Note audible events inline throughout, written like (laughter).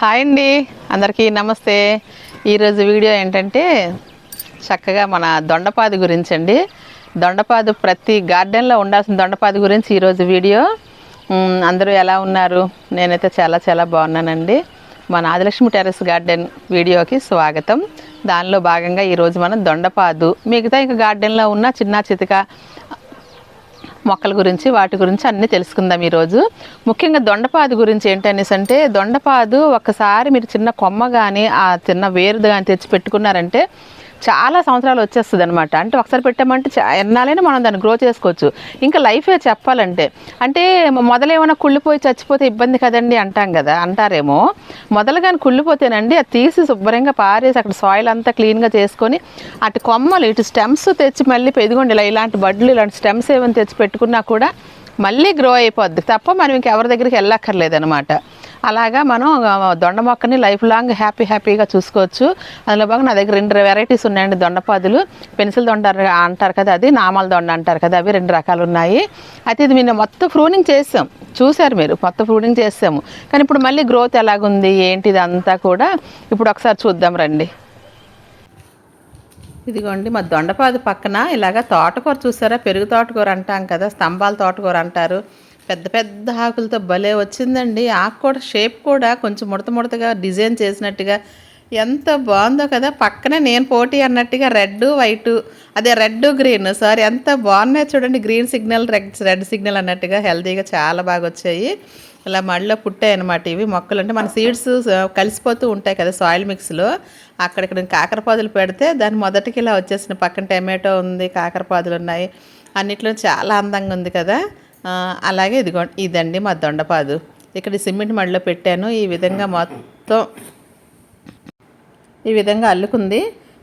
Hi అండి. అందరికీ నమస్తే. ఈరోజు వీడియో ఏంటంటే చక్కగా మన దొండపాది గురించి అండి. దొండపాదు ప్రతి గార్డెన్లో ఉండాల్సిన దొండపాది గురించి ఈరోజు వీడియో. అందరూ ఎలా ఉన్నారు? నేనైతే చాలా చాలా బాగున్నానండి. మన ఆదిలక్ష్మి టెర్రస్ గార్డెన్ వీడియోకి స్వాగతం. దానిలో భాగంగా ఈరోజు మనం దొండపాదు. మిగతా ఇంకా గార్డెన్లో ఉన్న చిన్న చితక మొక్కల గురించి వాటి గురించి అన్నీ తెలుసుకుందాం ఈరోజు. ముఖ్యంగా దొండపాదు గురించి ఏంటనేసి అంటే దొండపాదు ఒక్కసారి మీరు చిన్న కొమ్మ కానీ ఆ చిన్న వేరు కానీ తెచ్చి పెట్టుకున్నారంటే చాలా సంవత్సరాలు వచ్చేస్తుంది అనమాట అంటే ఒకసారి పెట్టామంటే చా- ఎన్నాలైనా మనం దాన్ని గ్రో చేసుకోవచ్చు. ఇంకా లైఫే చెప్పాలంటే అంటే మొదలు ఏమైనా కుళ్ళిపోయి చచ్చిపోతే ఇబ్బంది కదండి అంటాం కదా అంటారేమో. మొదలు కానీ కుళ్ళిపోతేనండి అది తీసి శుభ్రంగా పారేసి అక్కడ సాయిల్ అంతా క్లీన్గా చేసుకొని అటు కొమ్మలు ఇటు స్టెమ్స్ తెచ్చి మళ్ళీ పెదిగొండి ఇలా ఇలాంటి బడ్లు ఇలాంటి స్టెమ్స్ ఏమైనా తెచ్చి పెట్టుకున్నా కూడా మళ్ళీ గ్రో అయిపోద్ది. తప్ప మనం ఇంకెవరి దగ్గరికి వెళ్ళక్కర్లేదు అనమాట అలాగా మనం దొండ మొక్కని లైఫ్ లాంగ్ హ్యాపీ హ్యాపీగా చూసుకోవచ్చు. అందులో బాగా నా దగ్గర రెండు వెరైటీస్ ఉన్నాయండి దొండపాదులు. పెన్సిల్ దొండ అంటారు కదా అది నామాల దొండ అంటారు కదా అవి రెండు రకాలు ఉన్నాయి. అయితే ఇది మేము మొత్తం ఫ్రూనింగ్ చేసాం. చూశారు మీరు మొత్తం ఫ్రూనింగ్ చేసాము. కానీ ఇప్పుడు మళ్ళీ గ్రోత్ ఎలాగుంది ఏంటి ఇదంతా కూడా ఇప్పుడు ఒకసారి చూద్దాం రండి. ఇదిగోండి మా దొండపాదు పక్కన ఇలాగ తోటకూర చూసారా? పెరుగు తోటకూర అంటాం కదా స్తంభాల తోటకూర అంటారు. పెద్ద పెద్ద ఆకులతో భలే వచ్చిందండి. ఆకు కూడా షేప్ కూడా కొంచెం ముడత ముడతగా డిజైన్ చేసినట్టుగా ఎంత బాగుందో కదా. పక్కనే నేను పోటీ అన్నట్టుగా రెడ్ వైట్ అదే రెడ్ గ్రీన్. సారీ ఎంత బాగున్నాయి చూడండి. Green signal red red signal అన్నట్టుగా హెల్తీగా చాలా బాగా వచ్చాయి. ఇలా మళ్ళీ పుట్టాయి అనమాట ఇవి. మొక్కలు అంటే మన సీడ్స్ కలిసిపోతూ ఉంటాయి కదా సాయిల్ మిక్స్లో అక్కడిక్కడ కాకరపాదులు పెడితే దాని మొదటికి ఇలా వచ్చేసిన పక్కన టమాటో ఉంది కాకరపాదులు ఉన్నాయి. అన్నిట్లో చాలా అందంగా ఉంది కదా. అలాగే ఇదిగో ఇదండి మా దొండపాదు. ఇక్కడ సిమెంట్ మడిలో పెట్టాను. ఈ విధంగా మొత్తం ఈ విధంగా అల్లుకుంది.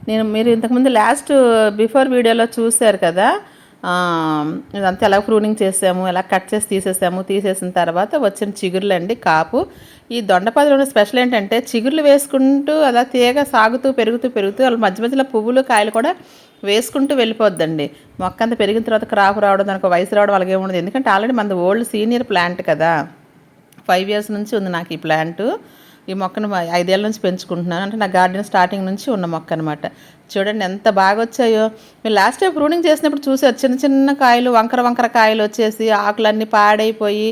నేను మీరు ఇంతకుముందు లాస్ట్ బిఫోర్ వీడియోలో చూశారు కదా? ఇదంతా ఎలా ప్రూనింగ్ చేసాము ఎలా కట్ చేసి తీసేసాము తీసేసిన తర్వాత వచ్చిన చిగురులండి అండి కాపు. ఈ దొండపాదులో స్పెషల్ ఏంటంటే చిగుర్లు వేసుకుంటూ అలా తీగ సాగుతూ పెరుగుతూ పెరుగుతూ వాళ్ళ మధ్య మధ్యలో పువ్వులు కాయలు కూడా వేసుకుంటూ వెళ్ళిపోద్దండి. మొక్క అంతా పెరిగిన తర్వాత క్రాప్ రావడం దానికి వయసు రావడం అలాగే ఉండదు. ఎందుకంటే ఆల్రెడీ మనది ఓల్డ్ సీనియర్ ప్లాంట్ కదా. ఫైవ్ ఇయర్స్ నుంచి ఉంది నాకు ఈ ప్లాంట్. ఈ మొక్కను ఐదేళ్ళ నుంచి పెంచుకుంటున్నాను. అంటే నా గార్డెన్ స్టార్టింగ్ నుంచి ఉన్న మొక్క అనమాట చూడండి ఎంత బాగా వచ్చాయో మీరు లాస్ట్ టైం ప్రూనింగ్ చేసినప్పుడు చూసారు. చిన్న చిన్న కాయలు వంకర వంకర కాయలు వచ్చేసి ఆకులన్నీ పాడైపోయి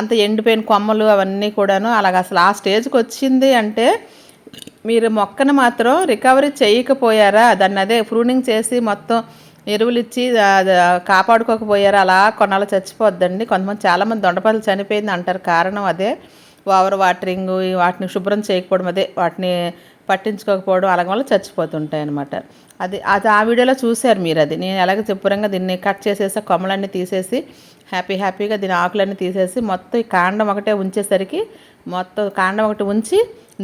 అంత ఎండిపోయిన కొమ్మలు అవన్నీ కూడాను అలాగ అసలు ఆ స్టేజ్కి వచ్చింది అంటే మీరు మొక్కను మాత్రం రికవరీ చేయకపోయారా? దాన్ని అదే ప్రూనింగ్ చేసి మొత్తం ఎరువులు ఇచ్చి కాపాడుకోకపోయారా? అలా కొన్నాళ్ళు చచ్చిపోద్దండి. కొంతమంది చాలామంది దొండపాలు చనిపోయింది అంటారు. కారణం అదే. ఓవర్ వాటరింగ్ వాటిని శుభ్రం చేయకపోవడం అదే. వాటిని పట్టించుకోకపోవడం అలాగ వల్ల చచ్చిపోతుంటాయి అన్నమాట అది అది ఆ వీడియోలో చూశారు మీరు అది. నేను ఎలాగ చెప్పురంగా దీన్ని కట్ చేసేసి కొమ్మలన్నీ తీసేసి హ్యాపీ హ్యాపీగా దీని ఆకులన్నీ తీసేసి మొత్తం ఈ కాండం ఒకటే ఉంచేసరికి మొత్తం కాండం ఒకటి ఉంచి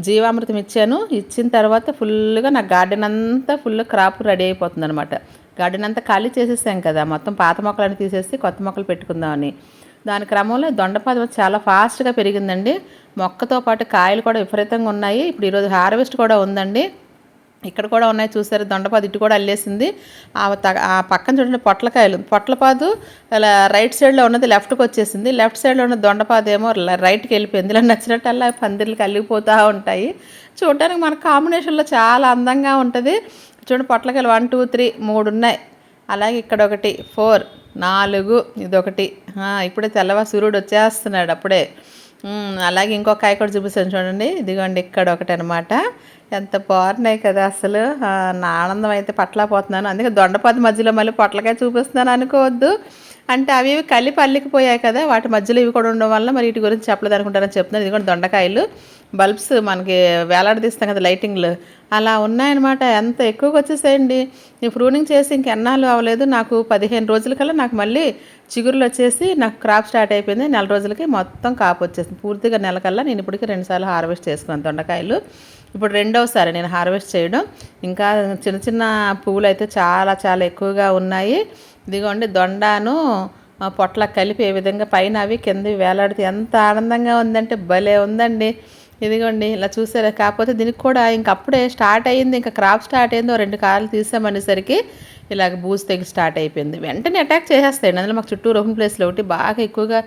జీవామృతం ఇచ్చాను. ఇచ్చిన తర్వాత ఫుల్గా నా గార్డెన్ అంతా ఫుల్ క్రాప్ రెడీ అయిపోతుంది అనమాట గార్డెన్ అంతా ఖాళీ చేసేసాం కదా మొత్తం పాత మొక్కలన్నీ తీసేసి కొత్త మొక్కలు పెట్టుకుందామని. దాని క్రమంలో దొండపాదు చాలా ఫాస్ట్గా పెరిగిందండి. మొక్కతో పాటు కాయలు కూడా విపరీతంగా ఉన్నాయి. ఇప్పుడు ఈరోజు హార్వెస్ట్ కూడా ఉందండి. ఇక్కడ కూడా ఉన్నాయి చూసారు? దొండపాదు ఇటు కూడా అల్లేసింది. ఆ త- ఆ పక్కన చూడండి పొట్లకాయలు. పొట్లపాదు అలా రైట్ సైడ్లో ఉన్నది లెఫ్ట్కి వచ్చేసింది. లెఫ్ట్ సైడ్లో ఉన్న దొండపాదు ఏమో రైట్కి వెళ్ళిపోయింది. ఇలా నచ్చినట్టు అలా పందిర్లకి అల్లిపోతూ ఉంటాయి. చూడడానికి మన కాంబినేషన్లో చాలా అందంగా ఉంటుంది. చూడండి పొట్లకాయలు వన్ టూ త్రీ మూడు ఉన్నాయి. అలాగే ఇక్కడ ఒకటి ఫోర్ నాలుగు ఇదొకటి. ఇప్పుడే తెల్లవా సూర్యుడు వచ్చేస్తున్నాడు అప్పుడే. అలాగే ఇంకో కాయ కూడా చూపిస్తాను చూడండి. ఇదిగోండి ఇక్కడ ఒకటి అనమాట ఎంత బాగున్నాయి కదా అసలు. నా ఆనందం అయితే పట్లపోతున్నాను అందుకే దొండపాతి మధ్యలో మళ్ళీ పొట్లకాయ చూపిస్తున్నాను అనుకోవద్దు. అంటే అవి ఇవి కలిపి అల్లికిపోయాయి కదా వాటి మధ్యలో ఇవి కూడా ఉండడం వల్ల మరి వీటి గురించి చెప్పలేదు అనుకుంటారని చెప్తున్నాను ఇది కూడా దొండకాయలు బల్బ్స్ మనకి వేలాడదీస్తాం కదా లైటింగ్లు. అలా ఉన్నాయన్నమాట. ఎంత ఎక్కువగా వచ్చేసేయండి. ఈ ప్రూనింగ్ చేసి ఇంకెన్నాళ్ళు అవ్వలేదు. నాకు పదిహేను రోజుల కల్లా నాకు మళ్ళీ చిగురులు వచ్చేసి నాకు క్రాప్ స్టార్ట్ అయిపోయింది. నెల రోజులకి మొత్తం కాపు వచ్చేసింది. పూర్తిగా నెల కల్లా నేను ఇప్పటికి రెండుసార్లు హార్వెస్ట్ చేసుకున్నాను దొండకాయలు. ఇప్పుడు రెండవసారి నేను హార్వెస్ట్ చేయడం. ఇంకా చిన్న చిన్న పువ్వులు అయితే చాలా చాలా ఎక్కువగా ఉన్నాయి. ఇదిగోండి దొండాను పొట్ల కలిపి ఏ విధంగా పైన అవి కింద వేలాడితే ఎంత ఆనందంగా ఉందంటే భలే ఉందండి. ఇదిగోండి ఇలా చూసారా? కాకపోతే దీనికి కూడా ఇంక అప్పుడే స్టార్ట్ అయ్యింది ఇంకా క్రాప్ స్టార్ట్ అయిందో రెండు కాయలు తీసామనేసరికి ఇలాగ బూజు తెగి స్టార్ట్ అయిపోయింది. వెంటనే అటాక్ చేసేస్తాయండి. అందులో మాకు చుట్టూ రోహన్ ప్లేస్లో ఒకటి బాగా ఎక్కువగా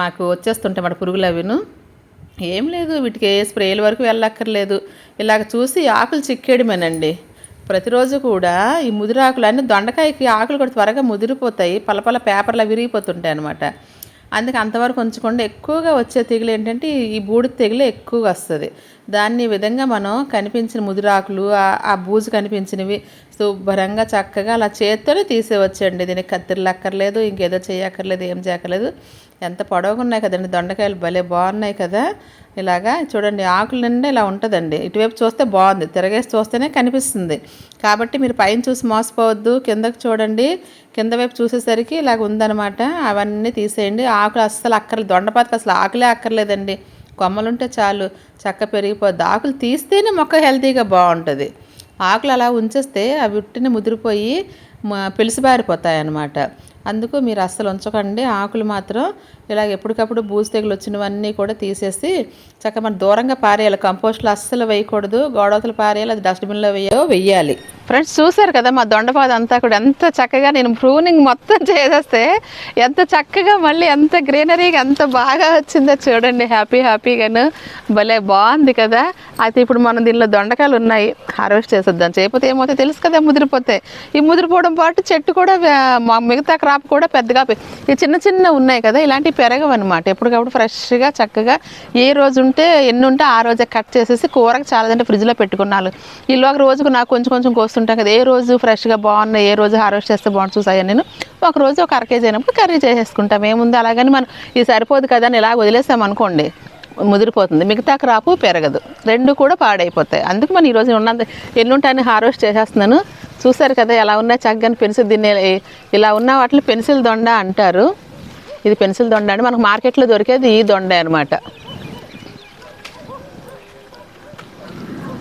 మాకు వచ్చేస్తుంటాయి మాట పురుగులు అవిను. ఏం లేదు వీటికి ఏ స్ప్రేల వరకు వెళ్ళక్కర్లేదు. ఇలాగ చూసి ఆకులు చిక్కేయడమేనండి. ప్రతిరోజు కూడా ఈ ముదిరాకులు అన్నీ దొండకాయకి ఆకులు కూడా త్వరగా ముదిరిపోతాయి. పలపల పేపర్లా విరిగిపోతుంటాయి అనమాట అందుకే అంతవరకు ఉంచకుండా ఎక్కువగా వచ్చే తెగులు ఏంటంటే ఈ- బూడి బూడిద తెగులు ఎక్కువగా వస్తుంది. దాన్ని విధంగా మనం కనిపించిన ముదిరాకులు ఆ- ఆ బూజు కనిపించినవి శుభ్రంగా చక్కగా అలా చేత్తోనే తీసేవచ్చండి దీనికి కత్తిరలు అక్కర్లేదు ఇంకేదో చేయక్కర్లేదు ఏం చేయక్కర్లేదు. ఎంత పొడవుగా ఉన్నాయి కదండి దొండకాయలు భలే బాగున్నాయి కదా. ఇలాగా చూడండి ఆకులు నిండా ఇలా ఉంటుందండి. ఇటువైపు చూస్తే బాగుంది తిరగేసి చూస్తేనే కనిపిస్తుంది. కాబట్టి మీరు పైన చూసి మోసపోవద్దు కిందకి చూడండి. కింద వైపు చూసేసరికి ఇలాగ ఉందన్నమాట. అవన్నీ తీసేయండి. ఆకులు అస్సలు అక్కర్లేదు దొండపాతకి అసలు ఆకులే అక్కర్లేదండి. కొమ్మలుంటే చాలు చక్క పెరిగిపోద్ది. ఆకులు తీస్తేనే మొక్క హెల్తీగా బాగుంటుంది. ఆకులు అలా ఉంచేస్తే అవి ఉట్టిని ముదిరిపోయి పిలిసిబారిపోతాయి పెలిసిబారిపోతాయి అన్నమాట అందుకు మీరు అస్సలు ఉంచకండి. ఆకులు మాత్రం ఇలాగ ఎప్పటికప్పుడు బూజు తెగులు వచ్చినవన్నీ కూడా తీసేసి చక్కగా మనం దూరంగా పారేయాలి. కంపోస్ట్లో అస్సలు వేయకూడదు. గోడవతలు పారేయాలి. అది డస్ట్బిన్లో వేయో వెయ్యాలి ఫ్రెండ్స్ చూసారు కదా మా దొండపాద అంతా కూడా? ఎంత చక్కగా నేను ప్రూనింగ్ మొత్తం చేసేస్తే ఎంత చక్కగా మళ్ళీ ఎంత గ్రీనరీగా ఎంత బాగా వచ్చిందో చూడండి. హ్యాపీ హ్యాపీగాను భలే బాగుంది కదా? అయితే ఇప్పుడు మనం దీనిలో దొండకాయలు ఉన్నాయి. హార్వెస్ట్ చేసేద్దాం. చేయకపోతే ఏమవుతాయి తెలుసు కదా ముదిరిపోతాయి ఈ ముదిరిపోవడం పాటు చెట్టు కూడా మా మిగతా క్రాప్ కూడా పెద్దగా ఈ చిన్న చిన్న ఉన్నాయి కదా? ఇలాంటి పెరగవన్నమాట. ఎప్పటికప్పుడు ఫ్రెష్గా చక్కగా ఏ రోజు ఉంటే ఎన్ని ఉంటే ఆ రోజే కట్ చేసేసి కూరకు చాలదంటే ఫ్రిడ్జ్లో పెట్టుకున్నాను ఈలోగా రోజుకు నాకు కొంచెం కొంచెం కోస్తుంటాం కదా ఏ రోజు ఫ్రెష్గా బాగున్నాయి ఏ రోజు హార్వెస్ట్ చేస్తే బాగుంటుంది చూసాను నేను? ఒక రోజు ఒక అర కేజీ అయినప్పుడు కర్రీ చేసేసుకుంటాం. ఏముంది అలాగని మనం ఇది సరిపోదు కదా అని ఇలా వదిలేసాం అనుకోండి ముదిరిపోతుంది. మిగతా క్రాపు పెరగదు. రెండు కూడా పాడైపోతాయి. అందుకు మనం ఈరోజు ఉన్నంత ఎన్నుంటాయని హార్వెస్ట్ చేసేస్తున్నాను. చూసారు కదా ఎలా ఉన్నాయి? చక్కగా పెన్సిల్ దీన్ని ఇలా ఉన్న వాటిని పెన్సిల్ దొండ అంటారు. ఇది పెన్సిల్ దొండ అండి మనకు మార్కెట్లో దొరికేది ఈ దొండ అనమాట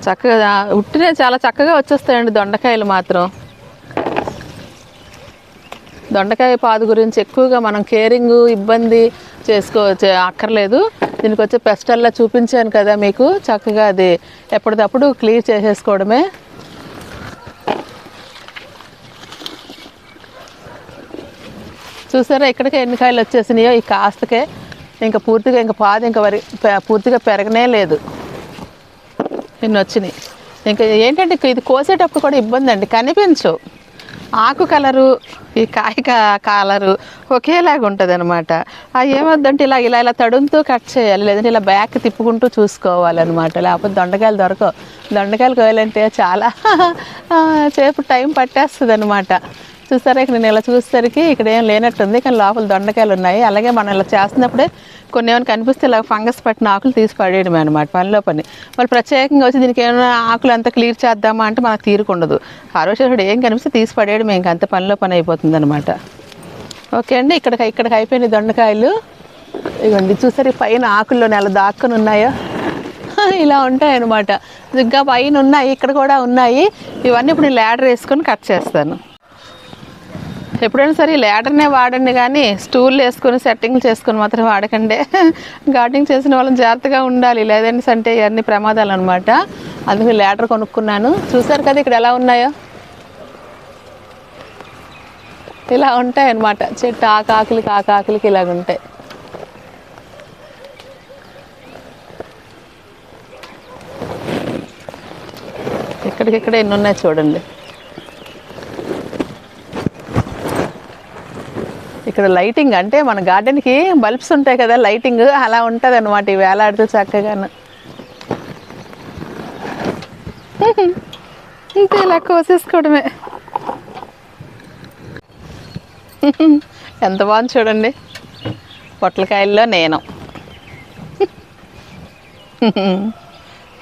చక్కగా ఉట్టినే చాలా చక్కగా వచ్చేస్తాయండి దొండకాయలు మాత్రం. దొండకాయ పాదు గురించి ఎక్కువగా మనం కేరింగ్ ఇబ్బంది చేసుకో అక్కర్లేదు. దీనికి వచ్చే పెస్టల్లా చూపించాను కదా మీకు. చక్కగా అది ఎప్పటికప్పుడు క్లియర్ చేసేసుకోవడమే. చూసారా ఇక్కడికే ఎన్ని కాయలు వచ్చేసినాయో? ఈ కాస్తకే ఇంకా పూర్తిగా ఇంకా పాదు ఇంకా వరి పూర్తిగా పెరగనే లేదు. ఇన్ని వచ్చినాయి. ఇంకా ఏంటంటే ఇది కోసేటప్పుడు కూడా ఇబ్బంది అండి. కనిపించవు ఆకు కలరు ఈ కాయ కలరు ఒకేలాగా ఉంటుంది అనమాట అవి ఏమొద్దంటే ఇలా ఇలా ఇలా తడుముతూ కట్ చేయాలి. లేదంటే ఇలా బ్యాక్ తిప్పుకుంటూ చూసుకోవాలన్నమాట. లేకపోతే దొండకాయలు దొరకవు. దొండకాయలు కోయాలంటే చాలా (laughs) సేపు టైం పట్టేస్తుంది అనమాట చూసారా? ఇక్కడ నేను ఇలా చూసేసరికి ఇక్కడ ఏం లేనట్టుంది. కానీ లోపల దొండకాయలు ఉన్నాయి. అలాగే మనం ఇలా చేస్తున్నప్పుడే కొన్ని ఏమైనా కనిపిస్తే ఇలా ఫంగస్ పట్టిన ఆకులు తీసి పడేయడమే అనమాట పనిలో పని. వాళ్ళు ప్రత్యేకంగా వచ్చి దీనికి ఏమైనా ఆకులు అంతా క్లియర్ చేద్దామా అంటే మనకు తీరుకుండదు హార్వెస్టర్ ఏం కనిపిస్తే తీసి పడేయడమే ఇంకా అంత పనిలో పని అయిపోతుంది అనమాట ఓకే అండి ఇక్కడ ఇక్కడికి అయిపోయినాయి దొండకాయలు. ఇవ్వండి చూసారు పైన ఆకుల్లో నెల దాక్కుని ఉన్నాయో? (laughs) ఇలా ఉంటాయి అనమాట ఇంకా పైన ఉన్నాయి ఇక్కడ కూడా ఉన్నాయి. ఇవన్నీ ఇప్పుడు నేను ల్యాడర్ వేసుకొని కట్ చేస్తాను. ఎప్పుడైనా సరే లేడర్నే వాడండి కానీ స్టూల్ వేసుకొని సెట్టింగ్లు చేసుకొని మాత్రం వాడకండి. గార్డెనింగ్ చేసిన వాళ్ళని జాగ్రత్తగా ఉండాలి. లేదంటే అంటే ఇవన్నీ ప్రమాదాలు అనమాట అందుకే లేడర్ కొనుక్కున్నాను. చూసారు కదా ఇక్కడ ఎలా ఉన్నాయో? ఇలా ఉంటాయి అన్నమాట చెట్టు ఆకాకులకి ఆకాకులకి ఇలాగ ఉంటాయి. ఇక్కడికిక్కడ ఎన్ని ఉన్నాయి చూడండి. ఇక్కడ లైటింగ్ అంటే మన గార్డెన్కి బల్బ్స్ ఉంటాయి కదా లైటింగ్ అలా ఉంటుంది అనమాట ఈ వేలాడుతూ చక్కగాను ఇంతే ఇలా కోసేసుకోవడమే. ఎంత బాగుంది చూడండి. పొట్లకాయల్లో నేను.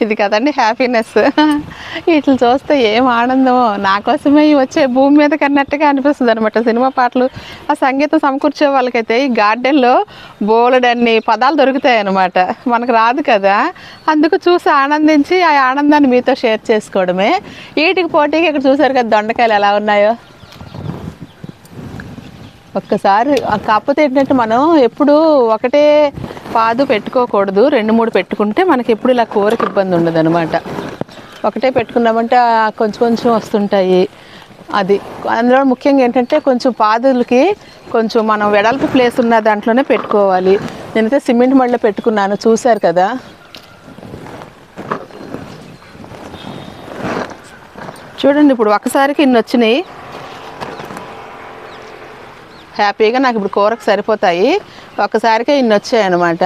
ఇది కదండి హ్యాపీనెస్. వీటిని చూస్తే ఏం ఆనందమో. నా కోసమే వచ్చే భూమి మీద కన్నట్టుగా అనిపిస్తుంది అనమాట సినిమా పాటలు. ఆ సంగీతం సమకూర్చే వాళ్ళకైతే ఈ గార్డెన్లో బోలెడన్ని పదాలు దొరుకుతాయి అనమాట మనకు రాదు కదా. అందుకు చూసి ఆనందించి ఆ ఆనందాన్ని మీతో షేర్ చేసుకోవడమే. వీటికి పోటీకి ఇక్కడ చూసారు కదా దొండకాయలు ఎలా ఉన్నాయో? ఒక్కసారి కాకపోతే ఏంటంటే మనం ఎప్పుడు ఒకటే పాదు పెట్టుకోకూడదు రెండు మూడు పెట్టుకుంటే మనకి ఎప్పుడు ఇలా కూరకి ఇబ్బంది ఉండదు అనమాట ఒకటే పెట్టుకున్నామంటే కొంచెం కొంచెం వస్తుంటాయి. అది అందులో ముఖ్యంగా ఏంటంటే కొంచెం పాదులకి కొంచెం మనం వెడల్పు ప్లేస్ ఉన్న దాంట్లోనే పెట్టుకోవాలి. నేనైతే సిమెంట్ మళ్ళీ పెట్టుకున్నాను చూశారు కదా? చూడండి ఇప్పుడు ఒకసారికి ఇన్ని వచ్చినాయి హ్యాపీగా నాకు ఇప్పుడు కూరకు సరిపోతాయి. ఒక్కసారికే ఇన్ని వచ్చాయి అనమాట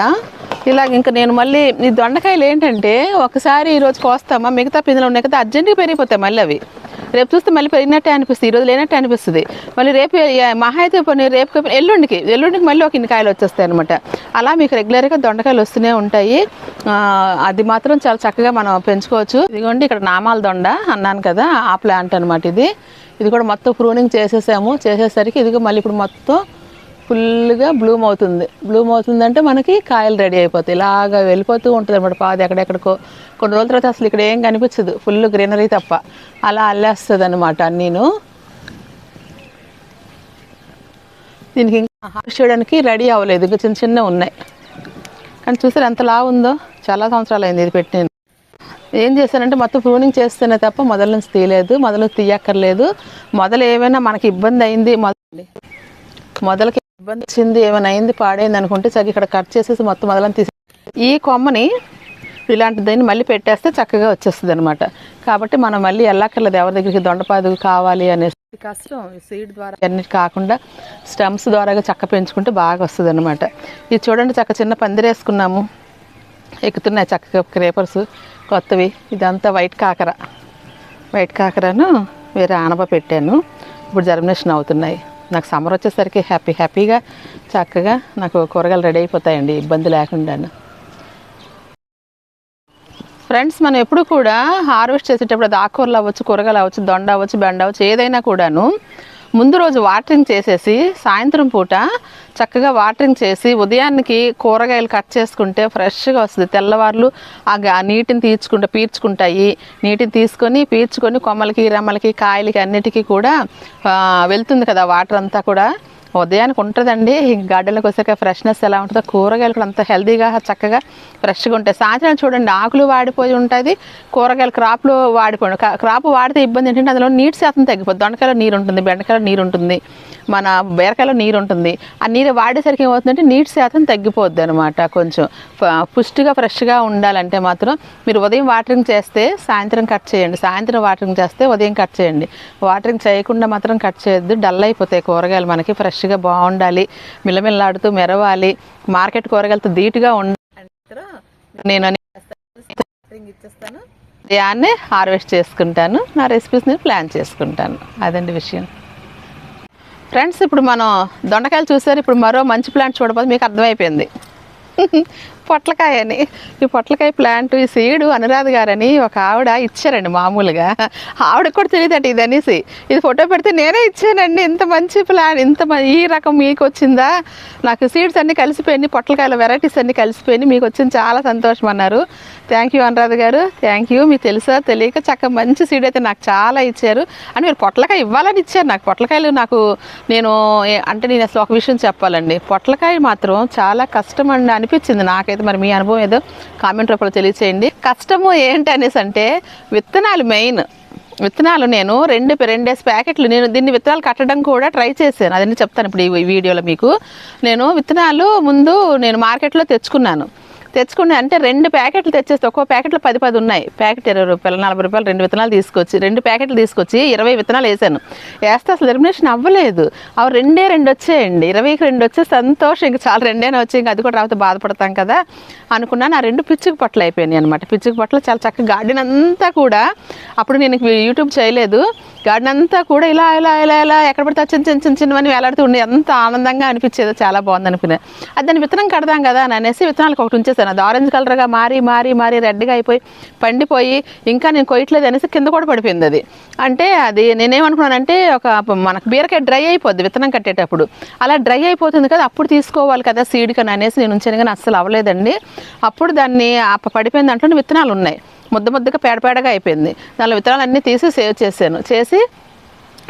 ఇలాగ ఇంకా నేను మళ్ళీ ఈ దొండకాయలు ఏంటంటే ఒకసారి ఈరోజు కోస్తామా మిగతా పిందులు ఉన్నాయి కదా అర్జెంటుగా పెరిగిపోతాయి మళ్ళీ అవి. రేపు చూస్తే మళ్ళీ పెరిగినట్టే అనిపిస్తుంది ఈరోజు లేనట్టే అనిపిస్తుంది. మళ్ళీ రేపు మహా అయితే రేపు ఎల్లుండికి ఎల్లుండికి మళ్ళీ ఒక ఇన్ని కాయలు వచ్చేస్తాయి అనమాట అలా మీకు రెగ్యులర్గా దొండకాయలు వస్తూనే ఉంటాయి. అది మాత్రం చాలా చక్కగా మనం పెంచుకోవచ్చు. ఇదిగోండి ఇక్కడ నామాల దొండ అన్నాను కదా ఆ ప్లాంట్ అనమాట ఇది. ఇది కూడా మొత్తం ప్రూనింగ్ చేసేసాము. చేసేసరికి ఇదిగో మళ్ళీ ఇప్పుడు మొత్తం ఫుల్గా బ్లూమ్ అవుతుంది. బ్లూమ్ అవుతుందంటే మనకి కాయలు రెడీ అయిపోతాయి. ఇలాగ వెళ్ళిపోతూ ఉంటుంది అనమాట పాది ఎక్కడెక్కడికో. కొన్ని రోజుల తర్వాత అసలు ఇక్కడ ఏం కనిపించదు. ఫుల్ గ్రీనరీ తప్ప. అలా అల్లేస్తుంది అనమాట నేను దీనికి ఇంకా హార్వెస్ట్ చేయడానికి రెడీ అవ్వలేదు. ఇంకా చిన్న చిన్న ఉన్నాయి. కానీ చూసారు ఎంత ఉందో చాలా సంవత్సరాలు అయింది ఇది పెట్టి ఏం చేశానంటే మొత్తం ప్రూనింగ్ చేస్తేనే తప్ప మొదల నుంచి తీయలేదు. మొదలు తీయక్కర్లేదు. మొదలు ఏమైనా మనకి ఇబ్బంది అయింది మొదలు మొదలకి ఇబ్బంది వచ్చింది ఏమైనా అయింది పాడైంది అనుకుంటే సరే ఇక్కడ కట్ చేసేసి మొత్తం మొదలని తీసి ఈ కొమ్మని ఇలాంటి దాన్ని మళ్ళీ పెట్టేస్తే చక్కగా వచ్చేస్తుంది అనమాట కాబట్టి మనం మళ్ళీ వెళ్ళక్కర్లేదు ఎవరి దగ్గరికి దొండపాదు కావాలి అనేసి కష్టం సీడ్ ద్వారా. అన్నిటి కాకుండా స్టమ్స్ ద్వారా చక్క పెంచుకుంటే బాగా వస్తుంది అనమాట ఇది చూడండి చక్క చిన్న పందిరేసుకున్నాము. ఎక్కుతున్నాయి చక్కగా క్రేపర్స్. కొత్తవి. ఇదంతా వైట్ కాకర. వైట్ కాకరను వేరే ఆనప పెట్టాను. ఇప్పుడు జర్మినేషన్ అవుతున్నాయి. నాకు సమ్మర్ వచ్చేసరికి హ్యాపీ హ్యాపీగా చక్కగా నాకు కూరగాయలు రెడీ అయిపోతాయండి. ఇబ్బంది లేకుండాను. ఫ్రెండ్స్ మనం ఎప్పుడు కూడా హార్వెస్ట్ చేసేటప్పుడు అది ఆకూరలు అవ్వచ్చు కూరగాయలు అవ్వచ్చు దొండ అవ్వచ్చు బెండ అవ్వచ్చు ఏదైనా కూడాను ముందు రోజు వాటరింగ్ చేసేసి సాయంత్రం పూట చక్కగా వాటరింగ్ చేసి ఉదయానికి కూరగాయలు కట్ చేసుకుంటే ఫ్రెష్గా వస్తుంది. తెల్లవార్లు ఆ నీటిని తీర్చుకుంటా పీల్చుకుంటాయి నీటిని తీసుకొని పీల్చుకొని కొమ్మలకి రెమ్మలకి కాయలకి అన్నిటికీ కూడా వెళ్తుంది కదా వాటర్ అంతా కూడా. ఉదయానికి ఉంటుందండి. గార్డెన్లోకి వచ్చాక ఫ్రెష్నెస్ ఎలా ఉంటుందో కూరగాయలు కూడా అంత హెల్దీగా చక్కగా ఫ్రెష్గా ఉంటాయి. సాయంత్రం చూడండి ఆకులు వాడిపోయి ఉంటుంది కూరగాయలు క్రాప్లు వాడిపోయి క్రాప్ వాడితే ఇబ్బంది ఏంటంటే అందులో నీటి శాతం తగ్గిపోతుంది దొండకాయలో నీరు ఉంటుంది బెండకాయలో నీరు ఉంటుంది మన బీరకాయలో నీరు ఉంటుంది. ఆ నీరు వాడేసరికి ఏమవుతుందంటే నీటి శాతం తగ్గిపోద్ది అనమాట కొంచెం. ఫ- పుష్టిగా ఫ్రెష్గా ఉండాలంటే మాత్రం మీరు ఉదయం వాటరింగ్ చేస్తే సాయంత్రం కట్ చేయండి. సాయంత్రం వాటరింగ్ చేస్తే ఉదయం కట్ చేయండి. వాటరింగ్ చేయకుండా మాత్రం కట్ చేయొద్దు. డల్ అయిపోతాయి కూరగాయలు మనకి ఫ్రెష్ ఫ్రెష్గా బాగుండాలి మిల్లమిల్లాడుతూ మెరవాలి మార్కెట్ కూరగాయలతో ధీటుగా ఉండాలి. నేను ఇచ్చేస్తాను. దాన్ని హార్వెస్ట్ చేసుకుంటాను నా రెసిపీస్ నేను ప్లాన్ చేసుకుంటాను. అదండి విషయం. ఫ్రెండ్స్ ఇప్పుడు మనం దొండకాయలు చూసారు ఇప్పుడు మరో మంచి ప్లాంట్ చూడబోతే మీకు అర్థమైపోయింది. పొట్లకాయ అని ఈ పొట్లకాయ ప్లాంట్ ఈ సీడు అనురాధ గారని ఒక ఆవిడ ఇచ్చారండి మామూలుగా. ఆవిడ కూడా తెలియదండి ఇది అనేసి ఇది ఫోటో పెడితే నేనే ఇచ్చానండి. ఇంత మంచి ప్లాంట్ ఇంత మ- ఈ రకం మీకు వచ్చిందా? నాకు సీడ్స్ అన్నీ కలిసిపోయినాయి పొట్లకాయల వెరైటీస్ అన్నీ కలిసిపోయినాయి మీకు వచ్చింది చాలా సంతోషం అన్నారు. థ్యాంక్ యూ అనురాధ గారు. థ్యాంక్ యూ మీకు తెలుసా తెలియక చక్క మంచి సీడ్ అయితే నాకు చాలా ఇచ్చారు. అని మీరు పొట్లకాయ ఇవ్వాలని ఇచ్చారు నాకు. పొట్లకాయలు నాకు నేను అంటే నేను అసలు ఒక విషయం చెప్పాలండి. పొట్లకాయ మాత్రం చాలా కష్టం అండి అనిపించింది నాకైతే. మరి మీ అనుభవం ఏదో కామెంట్ రూపంలో తెలియచేయండి. కష్టము ఏంటి అనేసి అంటే విత్తనాలు మెయిన్. విత్తనాలు నేను రెండు రెండేసి ప్యాకెట్లు నేను దీన్ని విత్తనాలు కట్టడం కూడా ట్రై చేశాను. అదన్నీ చెప్తాను ఇప్పుడు ఈ వీడియోలో మీకు. నేను విత్తనాలు ముందు నేను మార్కెట్లో తెచ్చుకున్నాను. తెచ్చుకుని అంటే రెండు ప్యాకెట్లు తెచ్చేస్తే ఒక్కో ప్యాకెట్లో పది పది ఉన్నాయి. ప్యాకెట్ ఇరవై రూపాయలు నలభై రూపాయలు రెండు విత్తనాలు తీసుకొచ్చి రెండు ప్యాకెట్లు తీసుకొచ్చి ఇరవై విత్తనాలు వేసాను. వేస్తే అసలు ఎలిమినేషన్ అవ్వలేదు. అవి రెండే రెండు వచ్చాయండి. ఇరవైకి రెండు వచ్చే సంతోషం ఇంకా చాలా రెండేనా వచ్చి ఇంకా అది కూడా రాకపోతే బాధపడతాం కదా అనుకున్నాను. ఆ రెండు పిచ్చుకు పట్లు అయిపోయినాయి అనమాట పిచ్చుకు పట్లు చాలా చక్కగా గార్డెన్ అంతా కూడా అప్పుడు నేను యూట్యూబ్ చేయలేదు. గార్డెన్ అంతా కూడా ఇలా ఇలా ఇలా ఇలా ఎక్కడ పడితే చిన్న చిన్న చిన్న చిన్నవన్నీ వేలాడుతూ ఉండే. ఎంత ఆనందంగా అనిపించేదో చాలా బాగుంది అనుకునే. అది దాన్ని విత్తనం కడదాం కదా అని అనేసి విత్తనాలకు ఒకటి ఉంచేసాను అది ఆరెంజ్ కలర్గా మారి మారి మారి రెడ్గా అయిపోయి పండిపోయి ఇంకా నేను కొయ్యట్లేదు అనేసి కింద కూడా పడిపోయింది అది. అంటే అది నేనేమనుకున్నానంటే ఒక మనకు బీరకాయ డ్రై అయిపోద్ది విత్తనం కట్టేటప్పుడు. అలా డ్రై అయిపోతుంది కదా అప్పుడు తీసుకోవాలి కదా సీడ్ కని అనేసి నేను ఉంచాను కానీ అస్సలు అవ్వలేదండి. అప్పుడు దాన్ని పడిపోయిన దాంట్లో విత్తనాలు ఉన్నాయి. ముద్ద ముద్దగా పేడపేడగా అయిపోయింది. దానిలో విత్తనాలు అన్నీ తీసి సేవ్ చేశాను. చేసి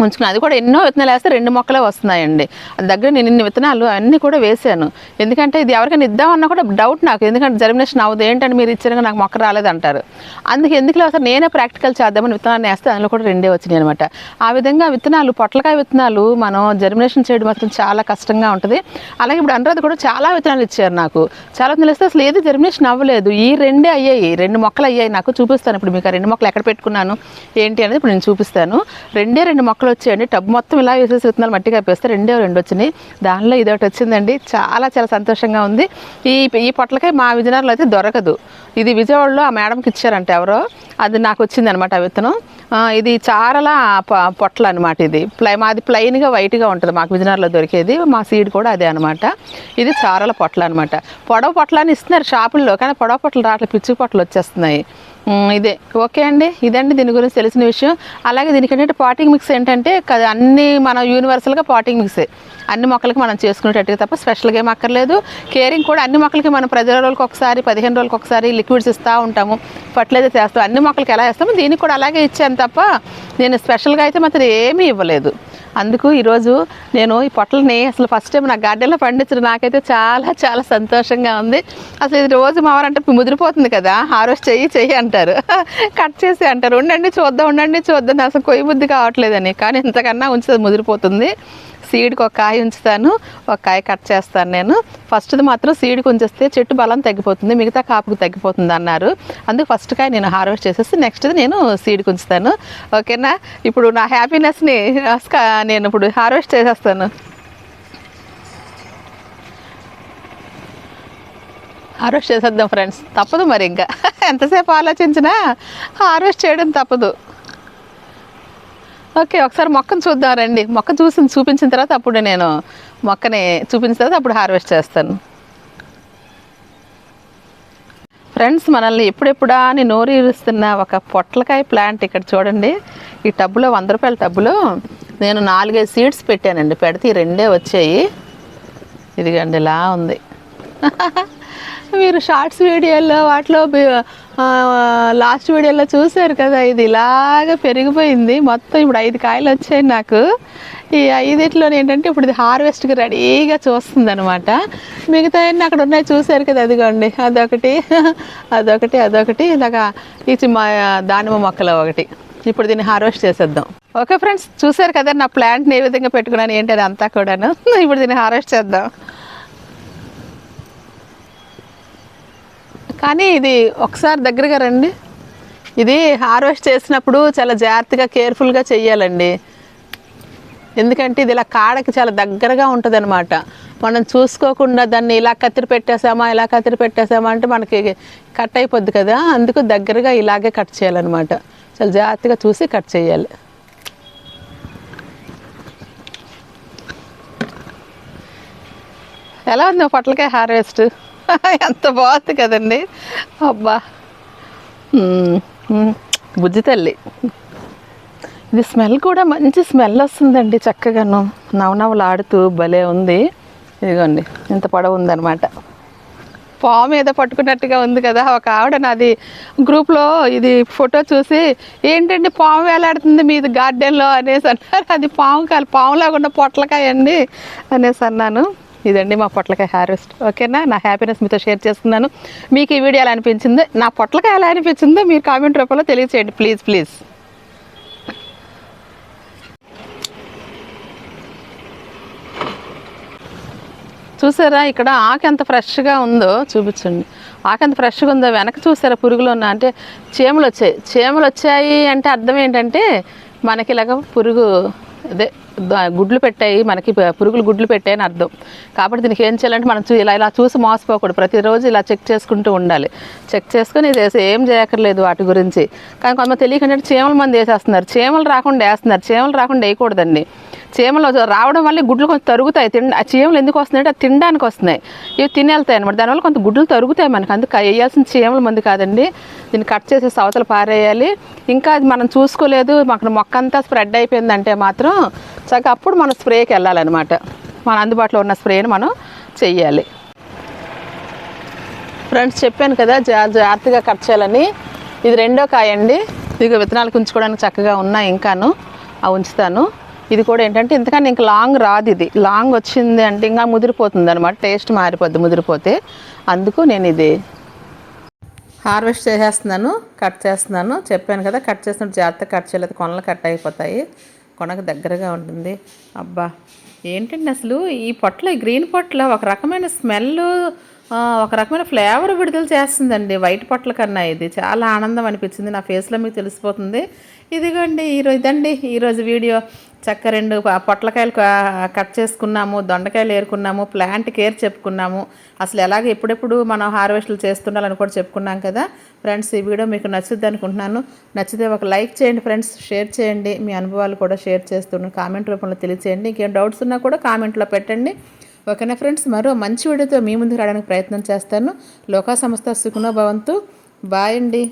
ఉంచుకున్నాను. అది కూడా ఎన్నో విత్తనాలు వేస్తే రెండు మొక్కలే వస్తున్నాయండి. అది దగ్గర నేను ఇన్ని విత్తనాలు అన్నీ కూడా వేసాను. ఎందుకంటే ఇది ఎవరికైనా ఇద్దామన్నా కూడా డౌట్ నాకు. ఎందుకంటే జర్మినేషన్ అవ్వదు. ఏంటంటే మీరు ఇచ్చారు నాకు మొక్క రాలేదు అంటారు అందుకే ఎందుకు అసలు నేనే ప్రాక్టికల్ చేద్దామని విత్తనాలు వేస్తే అందులో కూడా రెండే వచ్చినాయి అనమాట ఆ విధంగా విత్తనాలు పొట్లకాయ విత్తనాలు మనం జర్మినేషన్ చేయడం మాత్రం చాలా కష్టంగా ఉంటుంది. అలాగే ఇప్పుడు అనురాధ కూడా చాలా విత్తనాలు ఇచ్చారు నాకు. చాలా విత్తనాలు ఇస్తే అసలు ఏది జర్మినేషన్ అవ్వలేదు. ఈ రెండే అయ్యాయి. రెండు మొక్కలు అయ్యాయి. నాకు చూపిస్తాను. ఇప్పుడు మీకు ఆ రెండు మొక్కలు ఎక్కడ పెట్టుకున్నాను? ఏంటి అనేది ఇప్పుడు నేను చూపిస్తాను. రెండే రెండు మొక్కలు వచ్చాయండి టబ్ మొత్తం ఇలా వేసేసి విత్తనాలు మట్టి కప్పేస్తే రెండే రెండు వచ్చినాయి. దానిలో ఇది ఒకటి వచ్చిందండి. చాలా చాలా సంతోషంగా ఉంది. ఈ ఈ పొట్లకాయ మా విజయనగరంలో అయితే దొరకదు. ఇది విజయవాడలో ఆ మేడంకి ఇచ్చారంట ఎవరో. అది నాకు వచ్చింది అనమాట ఆ విత్తనం. ఇది చారల పొట్ల అనమాట ఇది. ప్లై మాది ప్లెయిన్గా వైట్గా ఉంటుంది. మాకు విజయనగరంలో దొరికేది. మా సీడ్ కూడా అదే అనమాట ఇది చారల పొట్ల అనమాట పొడవ పొట్లని ఇస్తున్నారు షాపుల్లో కానీ పొడవ పొట్టలు రావట్లేదు. పిచ్చి పొట్టలు వచ్చేస్తున్నాయి ఇదే. ఓకే అండి. ఇదండి దీని గురించి తెలిసిన విషయం. అలాగే దీనికి ఏంటంటే పాటింగ్ మిక్స్ ఏంటంటే కదా అన్ని మన యూనివర్సల్గా పాటింగ్ మిక్సే. అన్ని మొక్కలకి మనం చేసుకునేటట్టుగా తప్ప స్పెషల్గా ఏం అక్కర్లేదు. కేరింగ్ కూడా అన్ని మొక్కలకి మనం పది రోజులకి ఒకసారి పదిహేను రోజులకి ఒకసారి లిక్విడ్స్ ఇస్తూ ఉంటాము. ఫర్టిలైజర్ చేస్తాం. అన్ని మొక్కలకి ఎలా వేస్తామో దీనికి కూడా అలాగే ఇచ్చాను తప్ప నేను స్పెషల్గా అయితే మాత్రం ఏమీ ఇవ్వలేదు. అందుకు ఈరోజు నేను ఈ పొట్లని అసలు ఫస్ట్ టైం నా గార్డెన్లో పండించడం నాకైతే చాలా చాలా సంతోషంగా ఉంది. అసలు ఇది రోజు మావారంటే ముదిరిపోతుంది కదా హార్వెస్ట్ చెయ్యి చెయ్యి అంటారు. (laughs) కట్ చేసి అంటారు. ఉండండి చూద్దాం ఉండండి చూద్దాం. అసలు కొయ్యి బుద్ధి కావట్లేదని. కానీ ఇంతకన్నా ఉంచుతుంది ముదిరిపోతుంది. సీడ్కి ఒక కాయ ఉంచుతాను ఒక కాయ కట్ చేస్తాను నేను. ఫస్ట్ది మాత్రం సీడ్కి ఉంచేస్తే చెట్టు బలం తగ్గిపోతుంది మిగతా కాపుకు తగ్గిపోతుంది అన్నారు. అందుకు ఫస్ట్ కాయ నేను హార్వెస్ట్ చేసేసి నెక్స్ట్ది నేను సీడ్కి ఉంచుతాను. ఓకేనా? ఇప్పుడు నా హ్యాపీనెస్ని నేను ఇప్పుడు హార్వెస్ట్ చేసేస్తాను. హార్వెస్ట్ చేసేద్దాం ఫ్రెండ్స్. తప్పదు మరి ఇంకా. (laughs) ఎంతసేపు ఆలోచించినా హార్వెస్ట్ చేయడం తప్పదు. ఓకే ఒకసారి మొక్కను చూద్దాం రండి. మొక్క చూసి చూపించిన తర్వాత అప్పుడు నేను మొక్కని చూపించిన తర్వాత అప్పుడు హార్వెస్ట్ చేస్తాను. ఫ్రెండ్స్ మనల్ని ఎప్పుడెప్పుడా అని నోరూరుస్తున్న ఒక పొట్లకాయ ప్లాంట్ ఇక్కడ చూడండి. ఈ టబ్బులో వంద రూపాయల టబ్బులో నేను నాలుగైదు సీడ్స్ పెట్టానండి. పెడితే ఈ రెండే వచ్చాయి. ఇదిగండి ఇలా ఉంది. (laughs) మీరు షార్ట్స్ వీడియోలో వాటిలో లాస్ట్ వీడియోలో చూశారు కదా ఇది ఇలాగ పెరిగిపోయింది. మొత్తం ఇప్పుడు ఐదు కాయలు వచ్చాయి నాకు. ఈ ఐదిట్లో ఏంటంటే ఇప్పుడు ఇది హార్వెస్ట్కి రెడీగా చూస్తుంది అనమాట మిగతా అక్కడ ఉన్నాయి చూశారు కదా అదిగోండి అదొకటి అదొకటి అదొకటి ఇలాగా ఈ చి- మా దానిమ్మ మొక్కలు ఒకటి. ఇప్పుడు దీన్ని హార్వెస్ట్ చేసేద్దాం. ఓకే ఫ్రెండ్స్ చూశారు కదా నా ప్లాంట్ని ఏ విధంగా పెట్టుకున్నాను ఏంటి అది అంతా కూడాను. (laughs) ఇప్పుడు దీన్ని హార్వెస్ట్ చేద్దాం. కానీ ఇది ఒకసారి దగ్గరగా రండి. ఇది హార్వెస్ట్ చేసినప్పుడు చాలా జాగ్రత్తగా కేర్ఫుల్గా చెయ్యాలండి. ఎందుకంటే ఇది ఇలా కాడకి చాలా దగ్గరగా ఉంటుంది అనమాట మనం చూసుకోకుండా దాన్ని ఇలా కత్తిరి పెట్టేసామా ఇలా కత్తిరి పెట్టేసామా అంటే మనకి కట్ అయిపోద్ది కదా. అందుకు దగ్గరగా ఇలాగే కట్ చేయాలన్నమాట. చాలా జాగ్రత్తగా చూసి కట్ చేయాలి. ఎలా ఉంది పొట్లకాయ హార్వెస్ట్? (laughs) ఎంత బాగుంది కదండి. అబ్బా. బుజ్జి తల్లి. ఇది స్మెల్ కూడా మంచి స్మెల్ వస్తుందండి చక్కగాను. నవనవలాడుతూ భలే ఉంది. ఇదిగోండి ఇంత పొడవు ఉందన్నమాట. పాము ఏదో పట్టుకున్నట్టుగా ఉంది కదా ఒక ఆవిడ నాది గ్రూప్లో ఇది ఫోటో చూసి ఏంటండి పాము వేలాడుతుంది మీది గార్డెన్లో? అనేసి అన్నారు. అది పాము కాదు పాములాగా ఉన్న పొట్లకాయ అండి అనేసి అన్నాను. ఇదండి మా పొట్లకాయ హార్వెస్ట్. ఓకేనా? నా హ్యాపీనెస్ మీతో షేర్ చేసుకున్నాను మీకు ఈ వీడియో ఎలా అనిపించిందో నా పొట్లకాయ ఎలా అనిపించిందో మీరు కామెంట్ రూపంలో తెలియచేయండి. Please please. చూసారా ఇక్కడ ఆకు ఎంత ఫ్రెష్గా ఉందో చూపించండి. ఆకు ఎంత ఫ్రెష్గా ఉందో వెనక చూసారా పురుగులు ఉన్నా అంటే చీమలు వచ్చాయి. చీమలు వచ్చాయి అంటే అర్థం ఏంటంటే మనకి ఇలాగ పురుగు అదే గుడ్లు పెట్టాయి మనకి పురుగులు గుడ్లు పెట్టాయి అని అర్థం. కాబట్టి దీనికి ఏం చేయాలంటే మనం చూ ఇలా ఇలా చూసి మోసపోకూడదు. ప్రతిరోజు ఇలా చెక్ చేసుకుంటూ ఉండాలి. చెక్ చేసుకుని ఇది వేసి ఏం చేయక్కర్లేదు వాటి గురించి. కానీ కొంతమంది తెలియకుండా చీమల మంది వేసేస్తున్నారు. చీమలు రాకుండా వేస్తున్నారు. చీమలు రాకుండా వేయకూడదండి. చీమలు రావడం వల్ల గుడ్లు కొంచెం తరుగుతాయి. తిండ ఆ చీమలు ఎందుకు వస్తున్నాయి అది తినడానికి వస్తున్నాయి. ఇవి తినేళ్తాయి అనమాట దానివల్ల కొంత గుడ్లు తరుగుతాయి మనకి. అందుకు వేయాల్సిన చీమల మంది కాదండి. దీన్ని కట్ చేసే సవతలు పారేయాలి. ఇంకా అది మనం చూసుకోలేదు. మాకు మొక్క అంతా స్ప్రెడ్ అయిపోయిందంటే మాత్రం చక్కగా అప్పుడు మనం స్ప్రేకి వెళ్ళాలన్నమాట. మన అందుబాటులో ఉన్న స్ప్రేని మనం చెయ్యాలి. ఫ్రెండ్స్ చెప్పాను కదా జా జాగ్రత్తగా కట్ చేయాలని. ఇది రెండో కాయ అండి. ఇదిగో విత్తనాలు ఉంచుకోవడానికి చక్కగా ఉన్నాయి ఇంకాను. అవి ఉంచుతాను. ఇది కూడా ఏంటంటే ఇంతకన్నా ఇంకా లాంగ్ రాదు ఇది. లాంగ్ వచ్చింది అంటే ఇంకా ముదిరిపోతుంది అనమాట టేస్ట్ మారిపోద్ది ముదిరిపోతే. అందుకు నేను ఇది హార్వెస్ట్ చేసేస్తున్నాను కట్ చేస్తున్నాను. చెప్పాను కదా కట్ చేస్తున్నట్టు జాగ్రత్తగా కట్ చేయలేదు కొనలు కట్ అయిపోతాయి. కొనకు దగ్గరగా ఉంటుంది. అబ్బా! ఏంటండి అసలు ఈ పొట్ల ఈ గ్రీన్ పొట్ల ఒక రకమైన స్మెల్ ఒక రకమైన ఫ్లేవర్ విడుదల చేస్తుందండి వైట్ పొట్ల కన్నా. ఇది చాలా ఆనందం అనిపించింది. నా ఫేస్లో మీకు తెలిసిపోతుంది. ఇదిగోండి ఈరోజు ఇదండి ఈరోజు వీడియో. చక్క రెండు పొట్లకాయలు కట్ చేసుకున్నాము దొండకాయలు ఏరుకున్నాము ప్లాంట్ కేర్ చెప్పుకున్నాము. అసలు ఎలాగ ఎప్పుడెప్పుడు మనం హార్వెస్ట్లు చేస్తుండాలని కూడా చెప్పుకున్నాం కదా. ఫ్రెండ్స్ ఈ వీడియో మీకు నచ్చుద్ది అనుకుంటున్నాను. నచ్చితే ఒక లైక్ చేయండి ఫ్రెండ్స్ షేర్ చేయండి. మీ అనుభవాలు కూడా షేర్ చేస్తున్నాను కామెంట్ రూపంలో తెలియచేయండి. ఇంకేం డౌట్స్ ఉన్నా కూడా కామెంట్లో పెట్టండి. ఓకేనా ఫ్రెండ్స్? మరో మంచి వీడియోతో మీ ముందుకు రావడానికి ప్రయత్నం చేస్తాను. లోకా సంస్థ సుఖనో భవంతు. బాయ్ అండి.